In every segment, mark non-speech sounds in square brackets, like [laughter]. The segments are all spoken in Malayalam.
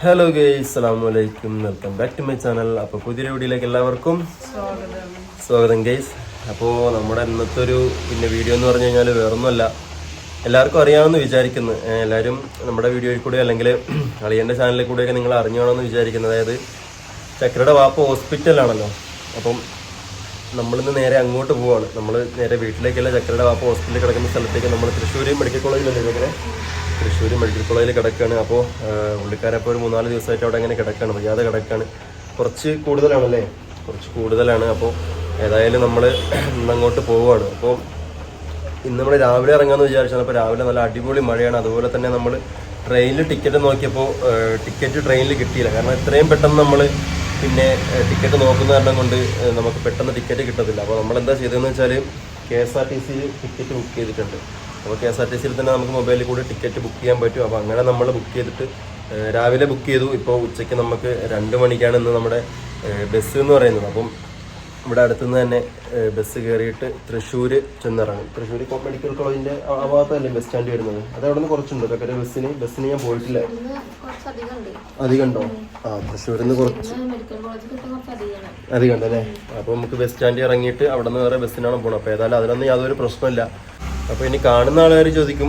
ഹലോ ഗൈ അസ്സാം വലൈക്കും welcome back to my channel അപ്പോൾ പുതിയൊരു വീഡിയോയിലേക്ക് എല്ലാവർക്കും സ്വാഗതം. ഗൈസ് അപ്പോൾ നമ്മുടെ ഇന്നത്തെ ഒരു പിന്നെ വീഡിയോ എന്ന് പറഞ്ഞു കഴിഞ്ഞാൽ വേറൊന്നുമല്ല. എല്ലാവർക്കും അറിയാമെന്ന് വിചാരിക്കുന്നു. എല്ലാവരും നമ്മുടെ വീഡിയോയിൽ കൂടെ അല്ലെങ്കിൽ അളിയന്റെ ചാനലിൽ കൂടെയൊക്കെ നിങ്ങൾ അറിഞ്ഞോണമെന്ന് വിചാരിക്കുന്നത് അതായത് ചക്രയുടെ വാപ്പ ഹോസ്പിറ്റലാണല്ലോ അപ്പം നമ്മളിന്ന് നേരെ അങ്ങോട്ട് പോവാണ്. നമ്മൾ നേരെ വീട്ടിലേക്കല്ല ചക്രയുടെ വാപ്പ ഹോസ്പിറ്റലിൽ കിടക്കുന്ന സ്ഥലത്തേക്ക് നമ്മൾ തൃശ്ശൂർ മെഡിക്കൽ കോളേജിലല്ലേ ചക്കര തൃശ്ശൂർ മെഡിക്കൽ കോളേജിൽ കിടക്കുകയാണ് അപ്പോൾ പുള്ളിക്കാരപ്പോൾ ഒരു മൂന്നാൽ ദിവസമായിട്ട് അവിടെ അങ്ങനെ കിടക്കുകയാണ് വയ്യാതെ കിടക്കുകയാണ് കുറച്ച് കൂടുതലാണല്ലേ? കുറച്ച് കൂടുതലാണ്. അപ്പോൾ ഏതായാലും നമ്മൾ അങ്ങോട്ട് പോവുകയാണ്. അപ്പോൾ ഇന്ന് നമ്മൾ രാവിലെ ഇറങ്ങാമെന്ന് വിചാരിച്ചാണ്. അപ്പോൾ രാവിലെ നല്ല അടിപൊളി മഴയാണ്. അതുപോലെ തന്നെ നമ്മൾ ട്രെയിനിൽ ടിക്കറ്റ് നോക്കിയപ്പോൾ ടിക്കറ്റ് ട്രെയിനിൽ കിട്ടിയില്ല. കാരണം എത്രയും പെട്ടെന്ന് നമ്മൾ പിന്നെ ടിക്കറ്റ് നോക്കുന്ന കാരണം കൊണ്ട് നമുക്ക് പെട്ടെന്ന് ടിക്കറ്റ് കിട്ടത്തില്ല. അപ്പോൾ നമ്മൾ എന്താ ചെയ്തതെന്ന് വെച്ചാൽ കെ എസ് ആർ ടി സിയിൽ ടിക്കറ്റ് ബുക്ക് ചെയ്തിട്ടുണ്ട്. അപ്പോൾ കെ എസ് ആർ ടി സിയിൽ തന്നെ നമുക്ക് മൊബൈലിൽ കൂടി ടിക്കറ്റ് ബുക്ക് ചെയ്യാൻ പറ്റും. അപ്പോൾ അങ്ങനെ നമ്മൾ ബുക്ക് ചെയ്തിട്ട് രാവിലെ ബുക്ക് ചെയ്തു. ഇപ്പോൾ ഉച്ചയ്ക്ക് നമുക്ക് രണ്ട് മണിക്കാണ് ഇന്ന് നമ്മുടെ ബസ് എന്ന് പറയുന്നത്. അപ്പം ഇവിടെ അടുത്തുനിന്ന് തന്നെ ബസ് കയറിയിട്ട് തൃശ്ശൂർ ചെന്നിറങ്ങും. തൃശ്ശൂർ മെഡിക്കൽ കോളേജിന്റെ ആ ഭാഗത്തല്ലേ ബസ് സ്റ്റാൻഡ് വരുന്നത്? അത് അവിടെ നിന്ന് കുറച്ചുണ്ട് ചക്കര ബസ്സിന് ബസ്സിന് ഞാൻ പോയിട്ടില്ല. അധികം ഉണ്ടോ ആ തൃശ്ശൂരിൽ നിന്ന് കുറച്ച്. അധികം ഉണ്ടല്ലേ അപ്പോൾ നമുക്ക് ബസ് സ്റ്റാൻഡിൽ ഇറങ്ങിയിട്ട് അവിടെ നിന്ന് വേറെ ബസ്സിനാണ് പോകണം അപ്പോൾ ഏതായാലും അതിനൊന്നും യാതൊരു പ്രശ്നമില്ല അപ്പോൾ ഇനി കാണുന്ന ആളുകാർ ചോദിക്കും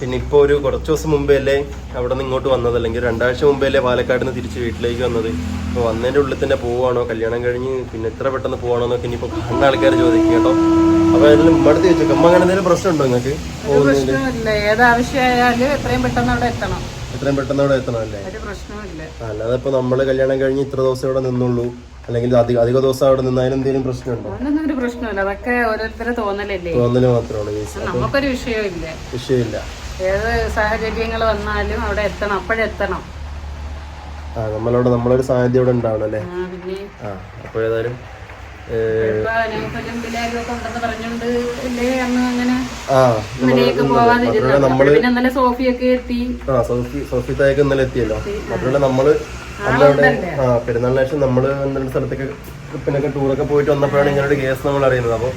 പിന്നെ ഇപ്പോൾ ഒരു കുറച്ച് ദിവസം മുമ്പേ അല്ലേ അവിടെ നിന്ന് ഇങ്ങോട്ട് വന്നത്? അല്ലെങ്കിൽ രണ്ടാഴ്ച മുമ്പേ അല്ലേ പാലക്കാട് നിന്ന് തിരിച്ച് വീട്ടിലേക്ക് വന്നത്? അപ്പോൾ വന്നതിന്റെ ഉള്ളിൽ തന്നെ പോവാണോ? കല്യാണം കഴിഞ്ഞ് പിന്നെ എത്ര പെട്ടെന്ന് പോവാണോ എന്നൊക്കെ ഇനിയിപ്പോൾ കാണുന്ന ആൾക്കാർ ചോദിക്കും കേട്ടോ. അപ്പോൾ അതിൽ ഇമ്മടുത്ത് ചോദിച്ചു അമ്മ അങ്ങനെ എന്തെങ്കിലും പ്രശ്നമുണ്ടോ നിങ്ങൾക്ക്? ഏതാവശ്യമായാലും എത്രയും പെട്ടെന്ന് അവിടെ എത്തണം. എത്രയും പെട്ടെന്ന് അവിടെ എത്തണം അല്ലേ? അല്ലാതെ ഇപ്പോൾ നമ്മൾ കല്യാണം കഴിഞ്ഞ് ഇത്ര ദിവസം ഇവിടെ നിന്നുള്ളൂ. അല്ലെങ്കിൽ അധിക അധിക ദിവസം അവിടെ നിന്നതിന് എന്തെങ്കിലും പ്രശ്നമുണ്ടോ? അതിനൊന്നും ഒരു പ്രശ്നമില്ല. അതൊക്കെ ഓരോരുത്തരെ തോന്നലല്ലേ? തോന്നൽ മാത്രമാണ് കേസ് നമുക്കൊരു വിഷയമില്ല വിഷയമില്ല. ഏത് സാഹചര്യങ്ങൾ വന്നാലും അവിടെ എത്തണം. അപ്പോഴെത്തണം ആ നമ്മളവിടെ നമ്മളൊരു സാന്നിധ്യം ഇവിടെ ഉണ്ടാവണം അല്ലേ? ആ, അപ്പോഴേതായാലും പറഞ്ഞോണ്ട് അല്ലേ അന്ന് അങ്ങനെ ആ ഇന്നലെയൊക്കെ പോവാതിരുന്നു നമ്മൾ സോഫിയൊക്കെ എത്തി. ആ സോഫി സോഫി തായൊക്കെ ഇന്നലെ എത്തിയല്ലോ. മാത്രമല്ല നമ്മൾ അന്നവിടെ ആ പെരുന്നാളിന് ശേഷം നമ്മൾ എന്തെങ്കിലും സ്ഥലത്തേക്ക് ട്രിപ്പിനൊക്കെ ടൂറൊക്കെ പോയിട്ട് വന്നപ്പോഴാണ് ഇങ്ങനെ ഒരു കേസ് നമ്മൾ അറിയുന്നത്. അപ്പോൾ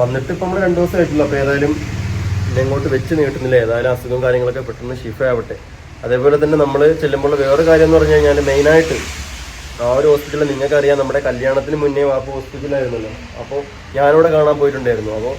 വന്നിട്ട് ഇപ്പം നമ്മൾ രണ്ട് ദിവസം ആയിട്ടുള്ളൂ. അപ്പോൾ ഏതായാലും ഇനി അങ്ങോട്ട് വെച്ച് നീട്ടുന്നില്ല. ഏതായാലും അസുഖവും കാര്യങ്ങളൊക്കെ പെട്ടെന്ന് ഷിഫ ആവട്ടെ. അതേപോലെ തന്നെ നമ്മൾ ചെല്ലുമ്പോൾ വേറെ കാര്യം എന്ന് പറഞ്ഞു കഴിഞ്ഞാൽ മെയിനായിട്ട് ആ ഒരു ഹോസ്പിറ്റലിൽ നിങ്ങൾക്കറിയാം നമ്മുടെ കല്യാണത്തിന് മുന്നേ വാപ്പ ഹോസ്പിറ്റലായിരുന്നല്ലോ അപ്പോൾ ഞാനിവിടെ കാണാൻ പോയിട്ടുണ്ടായിരുന്നു. അപ്പോൾ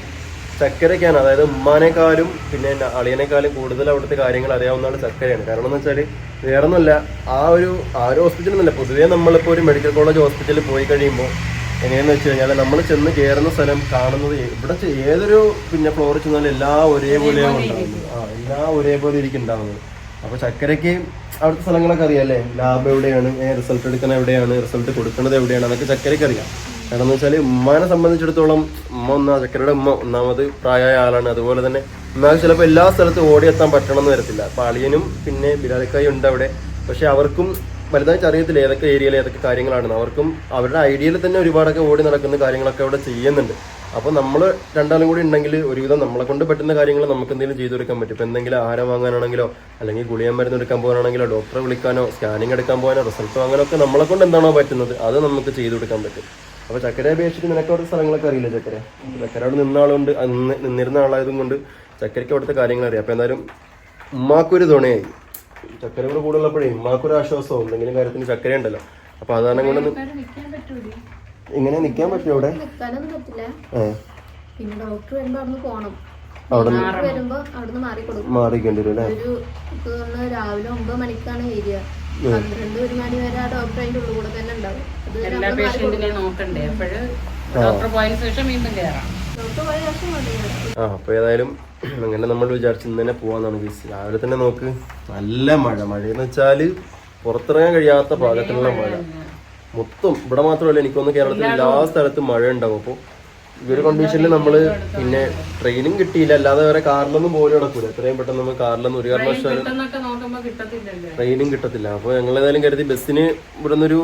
ചക്കരയ്ക്കാണ് അതായത് ഉമ്മാനേക്കാളും പിന്നെ അളിയനേക്കാളും കൂടുതൽ അവിടുത്തെ കാര്യങ്ങൾ അറിയാവുന്നതാണ് ചക്കരയാണ്. കാരണം എന്ന് വെച്ചാൽ വേറെ ഒന്നുമല്ല ആ ഒരു ആ ഒരു ഹോസ്പിറ്റലിൽ നിന്നല്ല പൊതുവേ നമ്മളിപ്പോൾ ഒരു മെഡിക്കൽ കോളേജ് ഹോസ്പിറ്റലിൽ പോയി കഴിയുമ്പോൾ എങ്ങനെയെന്ന് വെച്ച് കഴിഞ്ഞാൽ നമ്മൾ ചെന്ന് കയറുന്ന സ്ഥലം കാണുന്നത് ഇവിടെ ഏതൊരു പിന്നെ ഫ്ലോറിൽ ചെന്നാലും എല്ലാം ഒരേപോലെയാണ് ഉണ്ടാകുന്നത് ആ എല്ലാം ഒരേപോലെ ഇരിക്കും ഉണ്ടാകുന്നത് അപ്പോൾ ചക്കരയ്ക്ക് അവിടുത്തെ സ്ഥലങ്ങളൊക്കെ അറിയാം അല്ലേ? ലാബ് എവിടെയാണ്? റിസൾട്ട് എടുക്കുന്നത് എവിടെയാണ്? റിസൾട്ട് കൊടുക്കുന്നത് എവിടെയാണ്? അതൊക്കെ ചക്കരയ്ക്ക് അറിയാം. കാരണം എന്ന് വെച്ചാൽ ഉമ്മാനെ സംബന്ധിച്ചിടത്തോളം ഉമ്മ ഒന്നാ ചക്കരയുടെ ഉമ്മ ഒന്നാമത് പ്രായമായ ആളാണ്. അതുപോലെ തന്നെ ഉമ്മാക്ക് ചിലപ്പോൾ എല്ലാ സ്ഥലത്തും ഓടിയെത്താൻ പറ്റണമെന്ന് വരത്തില്ല. പാളിയനും അളിയനും പിന്നെ ബിലാലിക്കായി ഉണ്ട് അവിടെ. പക്ഷെ അവർക്കും വലുതായിട്ട് അറിയത്തില്ല ഏതൊക്കെ ഏരിയയിൽ ഏതൊക്കെ കാര്യങ്ങളാണെന്ന്. അവർക്കും അവരുടെ ഐഡിയയിൽ തന്നെ ഒരുപാടൊക്കെ ഓടി നടക്കുന്ന കാര്യങ്ങളൊക്കെ അവിടെ ചെയ്യുന്നുണ്ട്. അപ്പോൾ നമ്മൾ രണ്ടാളും കൂടി ഉണ്ടെങ്കിൽ ഒരുവിധം നമ്മളെ കൊണ്ട് പറ്റുന്ന കാര്യങ്ങൾ നമുക്ക് എന്തെങ്കിലും ചെയ്തു കൊടുക്കാൻ പറ്റും. ഇപ്പോൾ എന്തെങ്കിലും ആഹാരം വാങ്ങാനാണെങ്കിലോ അല്ലെങ്കിൽ ഗുളിയൻ മരുന്ന് എടുക്കാൻ പോകാനാണെങ്കിലോ ഡോക്ടറെ വിളിക്കാനോ സ്കാനിങ് എടുക്കാൻ പോകാനോ റിസൾട്ട് വാങ്ങാനോ ഒക്കെ നമ്മളെ കൊണ്ട് എന്താണോ പറ്റുന്നത് അത് നമുക്ക് ചെയ്തു കൊടുക്കാൻ പറ്റും. അപ്പോൾ ചക്കരെ അപേക്ഷിച്ച് നിനക്ക് അവിടുത്തെ സ്ഥലങ്ങളൊക്കെ അറിയില്ല ചക്കര? ചക്കര അവിടെ നിന്ന ആളുകൊണ്ട് അന്ന് നിന്നിരുന്ന ആളായതും കൊണ്ട് ചക്കരയ്ക്ക് അവിടുത്തെ കാര്യങ്ങൾ അറിയാം. അപ്പോൾ എന്തായാലും ഉമ്മാക്കൊരു തുണയായി ചക്കര കൂടെ ഉള്ളപ്പോഴേ ഉമ്മാക്കൊരു ആശ്വാസവും എന്തെങ്കിലും കാര്യത്തിന് ചക്കര ഉണ്ടല്ലോ. അപ്പോൾ അതാണ് കൊണ്ട് ഇങ്ങനെ നിൽക്കാൻ അവിടെ നിൽക്കാനൊന്നും പറ്റില്ല. ആ പിന്നെ ഡോക്ടർ വരുമ്പോ പോണം. അവിടെ കൊടുക്കും. മാറിക്കേണ്ടി വരും അല്ലേ? രാവിലെ ഒമ്പത് മണിക്കാണ് ഏരിയ പന്ത്രണ്ട് ഒരു മണി വരെ ആ ഡോക്ടർ അതിന്റെ ഉള്ളിൽ കൂടെ തന്നെ ഉണ്ടാവും. എല്ലാ നമ്മൾ പേഷ്യന്റിനെ നോക്കണ്ടേ? അപ്പോഴ് ഡോക്ടർ പോയതിനു ശേഷം വീണ്ടും കയറാം ആ അപ്പൊ ഏതായാലും അങ്ങനെ നമ്മൾ വിചാരിച്ചു ഇന്ന് തന്നെ പോവാന്നാണ് വിചാരിച്ചത് രാവിലെ തന്നെ നോക്ക്. നല്ല മഴ. മഴയെന്ന് വെച്ചാൽ പുറത്തിറങ്ങാൻ കഴിയാത്ത പാകത്തിലുള്ള മഴ മൊത്തം ഇവിടെ മാത്രമല്ല എനിക്കൊന്ന് കേരളത്തിൽ എല്ലാ സ്ഥലത്തും മഴ ഉണ്ടാവും. അപ്പോൾ ഈ ഒരു കണ്ടീഷനിൽ നമ്മൾ പിന്നെ ട്രെയിനും കിട്ടിയില്ല. അല്ലാതെ വേറെ കാറിലൊന്നും പോലും നടക്കൂല. എത്രയും പെട്ടെന്ന് നമ്മൾ കാറിലൊന്നും ഒരു കാരണവശാലും ട്രെയിനും കിട്ടത്തില്ല. അപ്പോൾ ഞങ്ങൾ ഏതായാലും കരുതി ബസ്സിന് ഇവിടെ നിന്നൊരു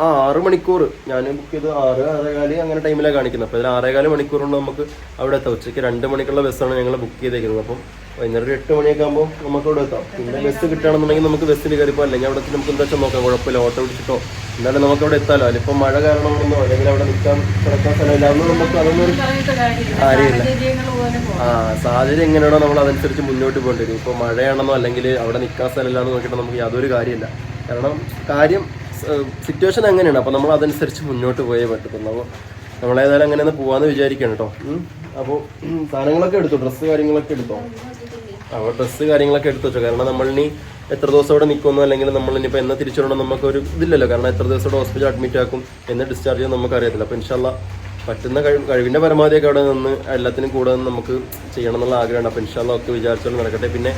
ആ ആറ് മണിക്കൂർ ഞാൻ ബുക്ക് ചെയ്ത് ആറ് ആറേകാൽ അങ്ങനെ ടൈമിലാണ് കാണിക്കുന്നത്. അപ്പോൾ ഇതിൽ ആറേകാൽ മണിക്കൂർ കൊണ്ട് നമുക്ക് അവിടെ എത്താം. ഉച്ചയ്ക്ക് രണ്ട് മണിക്കുള്ള ബസ്സാണ് ഞങ്ങൾ ബുക്ക് ചെയ്തേക്കുന്നത്. അപ്പം വൈകുന്നേരം ഒരു എട്ട് മണിയൊക്കെ ആകുമ്പോൾ നമുക്ക് അവിടെ എത്താം. പിന്നെ ബസ് കിട്ടുകയാണെന്നുണ്ടെങ്കിൽ നമുക്ക് ബസ്സിൽ കയറിപ്പോൾ അല്ലെങ്കിൽ അവിടെ നമുക്ക് എന്താ വെച്ചാൽ നോക്കാം. കുഴപ്പമില്ല. ഓട്ടോ പിടിച്ചിട്ടോ. എന്നാലും നമുക്ക് അവിടെ എത്താലോ. അതിലിപ്പോൾ മഴ കാരണമാണെന്നോ അല്ലെങ്കിൽ അവിടെ നിൽക്കാൻ കിടക്കാൻ സ്ഥലമില്ല. അതൊന്നും നമുക്ക് അതൊന്നും കാര്യമില്ല. ആ സാഹചര്യം എങ്ങനെയാണോ നമ്മൾ അതനുസരിച്ച് മുന്നോട്ട് പോകേണ്ടി വരും. ഇപ്പോൾ മഴയാണെന്നോ അല്ലെങ്കിൽ അവിടെ നിൽക്കാൻ സ്ഥലമില്ലാന്ന് നോക്കിയിട്ട് നമുക്ക് യാതൊരു കാര്യമില്ല. കാരണം കാര്യം സിറ്റുവേഷൻ അങ്ങനെയാണ്. അപ്പോൾ നമ്മൾ അതനുസരിച്ച് മുന്നോട്ട് പോയേ പറ്റത്തുള്ളൂ. അപ്പോൾ നമ്മളേതായാലും അങ്ങനെ ഒന്ന് പോവാന്ന് വിചാരിക്കണം കേട്ടോ അപ്പോൾ സാധനങ്ങളൊക്കെ എടുത്തു? ഡ്രസ്സ് കാര്യങ്ങളൊക്കെ എടുത്തോ? അപ്പോൾ ഡ്രസ്സ് കാര്യങ്ങളൊക്കെ എടുത്തു വെച്ചോ. കാരണം നമ്മളിനി എത്ര ദിവസം അവിടെ നിൽക്കുന്നു അല്ലെങ്കിൽ നമ്മൾ ഇനിയിപ്പോൾ എന്നെ തിരിച്ചുവിടണം നമുക്കൊരു ഇതില്ലല്ലോ. കാരണം എത്ര ദിവസം ഇവിടെ ഹോസ്പിറ്റൽ അഡ്മിറ്റ് ആക്കും എന്ന് ഡിസ്ചാർജ് ചെയ്യാൻ നമുക്ക് അറിയത്തില്ല അപ്പോൾ ഇൻഷാല്ല പറ്റുന്ന കഴിവ് കഴിവിന്റെ പരമാവധിയൊക്കെ അവിടെ നിന്ന് എല്ലാത്തിനും കൂടെ നിന്ന് നമുക്ക് ചെയ്യണം എന്നുള്ള ആഗ്രഹമാണ്. അപ്പോൾ ഇൻഷാല്ല ഒക്കെ വിചാരിച്ചോണ്ട് നടക്കട്ടെ. പിന്നെ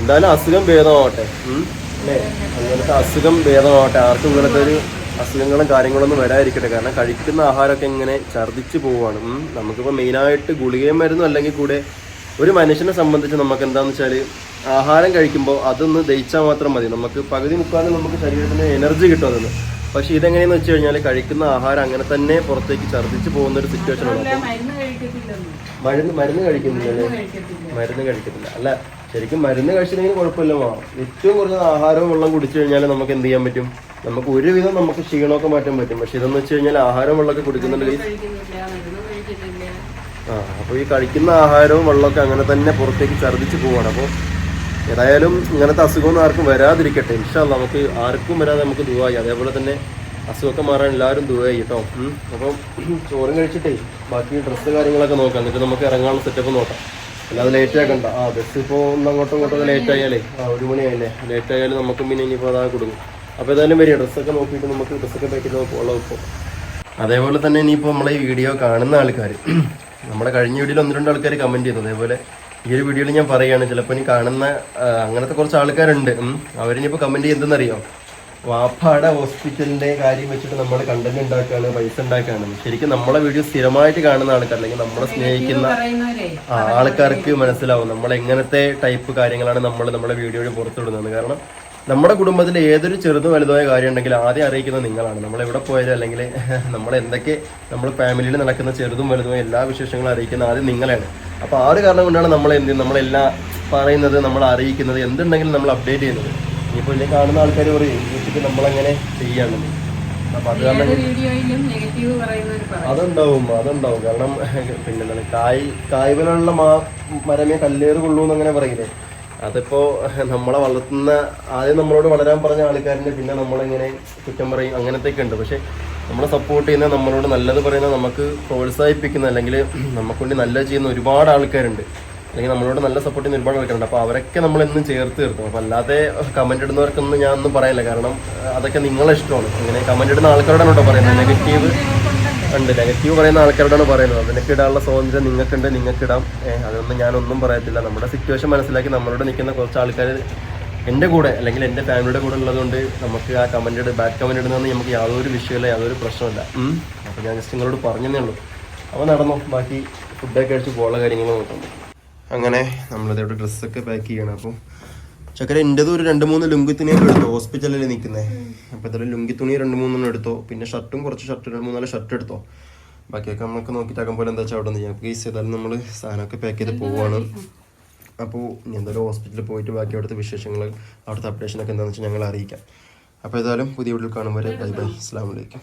എന്തായാലും അസുഖം ഭേദമാവട്ടെ. അല്ലേ? അങ്ങനത്തെ അസുഖം ഭേദമാവട്ടെ ആർക്കും ഇങ്ങനത്തെ ഒരു അസുഖങ്ങളും കാര്യങ്ങളൊന്നും വരാതിരിക്കട്ടെ. കാരണം കഴിക്കുന്ന ആഹാരമൊക്കെ ഇങ്ങനെ ഛർദ്ദിച്ച് പോവാണ് ഉം. നമുക്കിപ്പോൾ മെയിനായിട്ട് ഗുളികയും മരുന്നും അല്ലെങ്കിൽ കൂടെ ഒരു മനുഷ്യനെ സംബന്ധിച്ച് നമുക്ക് എന്താണെന്ന് വെച്ചാൽ ആഹാരം കഴിക്കുമ്പോൾ അതൊന്ന് ദഹിച്ചാൽ മാത്രം മതി. നമുക്ക് പകുതി മുക്കാലും നമുക്ക് ശരീരത്തിന് എനർജി കിട്ടും അതിന് പക്ഷേ ഇതെങ്ങനെയെന്ന് വെച്ച് കഴിഞ്ഞാൽ കഴിക്കുന്ന ആഹാരം അങ്ങനെ തന്നെ പുറത്തേക്ക് ഛർദ്ദിച്ച് പോകുന്ന ഒരു സിറ്റുവേഷൻ ആണ്. മരുന്ന് മരുന്ന് കഴിക്കുന്നില്ല മരുന്ന് കഴിക്കത്തില്ല. അല്ല ശരിക്കും മരുന്ന് കഴിച്ചില്ലെങ്കിൽ കുഴപ്പമില്ല മാ. ഏറ്റവും കുറഞ്ഞ ആഹാരവും വെള്ളം കുടിച്ചു കഴിഞ്ഞാൽ നമുക്ക് എന്ത് ചെയ്യാൻ പറ്റും? നമുക്ക് ഒരുവിധം നമുക്ക് ക്ഷീണമൊക്കെ മാറ്റാൻ പറ്റും. പക്ഷെ ഇതെന്ന് വെച്ച് കഴിഞ്ഞാൽ ആഹാരം വെള്ളമൊക്കെ കുടിക്കുന്നുണ്ടെങ്കിൽ ആ അപ്പോൾ ഈ കഴിക്കുന്ന ആഹാരവും വെള്ളമൊക്കെ അങ്ങനെ തന്നെ പുറത്തേക്ക് ഛർദ്ദിച്ച് പോവാണ്. അപ്പോൾ ഏതായാലും ഇങ്ങനത്തെ അസുഖമൊന്നും ആർക്കും വരാതിരിക്കട്ടെ. ഇൻഷാല്ല നമുക്ക് ആർക്കും വരാതെ നമുക്ക് ദുവായി അതേപോലെ തന്നെ അസുഖമൊക്കെ മാറാൻ എല്ലാവരും ദുവായി കേട്ടോ. അപ്പം ചോറും കഴിച്ചിട്ടേ ബാക്കി ഡ്രസ്സ് കാര്യങ്ങളൊക്കെ നോക്കാം. എന്നിട്ട് നമുക്ക് ഇറങ്ങാനുള്ള സെറ്റപ്പ് നോക്കാം. അല്ലാതെ ലേറ്റ് ആക്കണ്ട. ആ ബസ് ഇപ്പോൾ ഒന്ന് അങ്ങോട്ടും ഇങ്ങോട്ടും ലേറ്റ് ആയാലേ ആ ഒരു മണിയായില്ലേ ലേറ്റ് ആയാലും നമുക്കും പിന്നെ ഇനിയിപ്പോൾ അതാ കൊടുക്കും. അപ്പോൾ ഏതായാലും വരിക. ഡ്രസ്സൊക്കെ നോക്കിയിട്ട് നമുക്ക് ഡ്രസ്സൊക്കെ പാക്ക് ചെയ്ത് പോകാം ഇപ്പോൾ അതേപോലെ തന്നെ ഇനിയിപ്പോൾ നമ്മളെ ഈ വീഡിയോ കാണുന്ന ആൾക്കാർ [clears throat] നമ്മുടെ കഴിഞ്ഞ വീഡിയോയിൽ ഒന്ന് രണ്ട് ആൾക്കാർ കമന്റ് ചെയ്തു. അതേപോലെ ഈ ഒരു വീഡിയോയിൽ ഞാൻ പറയുകയാണ് ചിലപ്പോൾ ഇനി കാണുന്ന അങ്ങനത്തെ കുറച്ച് ആൾക്കാരുണ്ട്. അവരിനിപ്പോൾ കമന്റ് ചെയ്യുന്നതെന്നറിയോ വാപ്പാടെ ഹോസ്പിറ്റലിന്റെ കാര്യം വെച്ചിട്ട് നമ്മൾ കണ്ടന്റ് ഉണ്ടാക്കുകയാണ് പൈസ ഉണ്ടാക്കുകയാണ് ശരിക്കും നമ്മളെ വീഡിയോ സ്ഥിരമായിട്ട് കാണുന്ന ആൾക്കാർ അല്ലെങ്കിൽ നമ്മളെ സ്നേഹിക്കുന്ന ആൾക്കാർക്ക് മനസ്സിലാവും. നമ്മൾ എങ്ങനത്തെ ടൈപ്പ് കാര്യങ്ങളാണ് നമ്മൾ നമ്മുടെ വീഡിയോയിൽ പുറത്തുവിടുന്നത് കാരണം നമ്മുടെ കുടുംബത്തിൽ ഏതൊരു ചെറുതും വലുതായ കാര്യം ഉണ്ടെങ്കിൽ ആദ്യം അറിയിക്കുന്നത് നിങ്ങളാണ്. നമ്മൾ എവിടെ പോയാലും അല്ലെങ്കിൽ [laughs] നമ്മൾ എന്തൊക്കെ നമ്മൾ ഫാമിലിയിൽ നടക്കുന്ന ചെറുതും വലുതുമായ എല്ലാ വിശേഷങ്ങളും അറിയിക്കുന്ന ആദ്യം നിങ്ങളാണ് അപ്പോൾ ആ ഒരു കാരണം കൊണ്ടാണ് നമ്മൾ എന്ത് നമ്മളെല്ലാം പറയുന്നത് നമ്മൾ അറിയിക്കുന്നത് എന്തുണ്ടെങ്കിലും നമ്മൾ അപ്ഡേറ്റ് ചെയ്യുന്നത്. ഇനിയിപ്പോൾ ഇല്ലേ കാണുന്ന ആൾക്കാർ പറയും മ്യൂസിക് നമ്മളെങ്ങനെ ചെയ്യാണെന്ന് അത് കാരണം അതുണ്ടാവും അതുണ്ടാവും. കാരണം പിന്നെ എന്താണ് കായ് കായ്വലുള്ള മാ മരമേ കല്ലേറ് കൊള്ളൂ എന്നങ്ങനെ പറയില്ലേ? അതിപ്പോ നമ്മളെ വളർത്തുന്ന ആദ്യം നമ്മളോട് വളരാൻ പറഞ്ഞ ആൾക്കാരിനെ പിന്നെ നമ്മളിങ്ങനെ കുറ്റം പറയും അങ്ങനത്തെയൊക്കെ ഉണ്ട്. പക്ഷെ നമ്മളെ സപ്പോർട്ട് ചെയ്യുന്ന നമ്മളോട് നല്ലത് പറയുന്ന നമുക്ക് പ്രോത്സാഹിപ്പിക്കുന്ന അല്ലെങ്കിൽ നമുക്ക് വേണ്ടി നല്ലത് ചെയ്യുന്ന ഒരുപാട് ആൾക്കാരുണ്ട്. അല്ലെങ്കിൽ നമ്മളോട് നല്ല സപ്പോർട്ട് ഒരുപാട് ആൾക്കാരുണ്ട്. അപ്പോൾ അവരൊക്കെ നമ്മൾ എന്നും ചേർത്ത് തീർക്കും അപ്പോൾ അല്ലാതെ കമന്റ് ഇടുന്നവർക്കൊന്നും ഞാൻ ഒന്നും പറയില്ല. കാരണം അതൊക്കെ നിങ്ങളെ ഇഷ്ടമാണ്. അങ്ങനെ കമന്റ് ഇടുന്ന ആൾക്കാരോടാണ് കേട്ടോ പറയുന്നത്. നെഗറ്റീവ് ഉണ്ട്. നെഗറ്റീവ് പറയുന്ന ആൾക്കാരോടാണ് പറയുന്നത്. അതിനൊക്കെ ഇടാനുള്ള സ്വാതന്ത്ര്യം നിങ്ങൾക്കുണ്ട്. നിങ്ങൾക്ക് ഇടാം. അതൊന്നും ഞാനൊന്നും പറയത്തില്ല. നമ്മുടെ സിറ്റുവേഷൻ മനസ്സിലാക്കി നമ്മളോട് നിൽക്കുന്ന കുറച്ച് ആൾക്കാർ എന്റെ കൂടെ അല്ലെങ്കിൽ എന്റെ ഫാമിലിയുടെ കൂടെ ഉള്ളതുകൊണ്ട് നമുക്ക് ആ കമന്റ് ബാഡ് കമന്റ് ഇടുന്നതെന്ന് നമുക്ക് യാതൊരു വിഷയമില്ല യാതൊരു പ്രശ്നമില്ല അപ്പോൾ ഞാൻ ജസ്റ്റ് നിങ്ങളോട് പറഞ്ഞതേ ഉള്ളൂ. അപ്പോൾ നടന്നു. ബാക്കി ഫുഡൊക്കെ കഴിച്ച് പോകാനുള്ള കാര്യങ്ങൾ നോക്കാം. അങ്ങനെ നമ്മളിതോടെ ഡ്രസ്സൊക്കെ പാക്ക് ചെയ്യണം. അപ്പോൾ ചക്കര എന്റെതും ഒരു രണ്ട് മൂന്ന് ലുങ്കി തുണിയൊക്കെ എടുത്തു. ഹോസ്പിറ്റലിൽ നിൽക്കുന്നത് അപ്പോൾ ഇതിൽ ലുങ്കി തുണി രണ്ട് മൂന്നെണ്ണം എടുത്തോ. പിന്നെ ഷർട്ടും കുറച്ച് ഷർട്ട് രണ്ട് മൂന്നാൽ ഷർട്ട് എടുത്തോ. ബാക്കിയൊക്കെ നമുക്ക് നോക്കിയിട്ടാക്കാൻ പോലെ എന്താ വെച്ചാൽ അവിടെ നിന്ന് ഈസ് ചെയ്താലും നമ്മൾ സാധനമൊക്കെ പാക്ക് ചെയ്ത് പോവുകയാണ് അപ്പോൾ ഇനി എന്തായാലും ഹോസ്പിറ്റലിൽ പോയിട്ട് ബാക്കി അവിടുത്തെ വിശേഷങ്ങൾ അവിടുത്തെ അപ്ഡേഷനൊക്കെ എന്താണെന്ന് വെച്ചാൽ ഞങ്ങൾ അറിയിക്കാം. അപ്പോൾ ഏതായാലും പുതിയ വീട്ടിൽ കാണുമ്പോൾ ബൈ ബൈ. അസ്സാം വലൈക്കും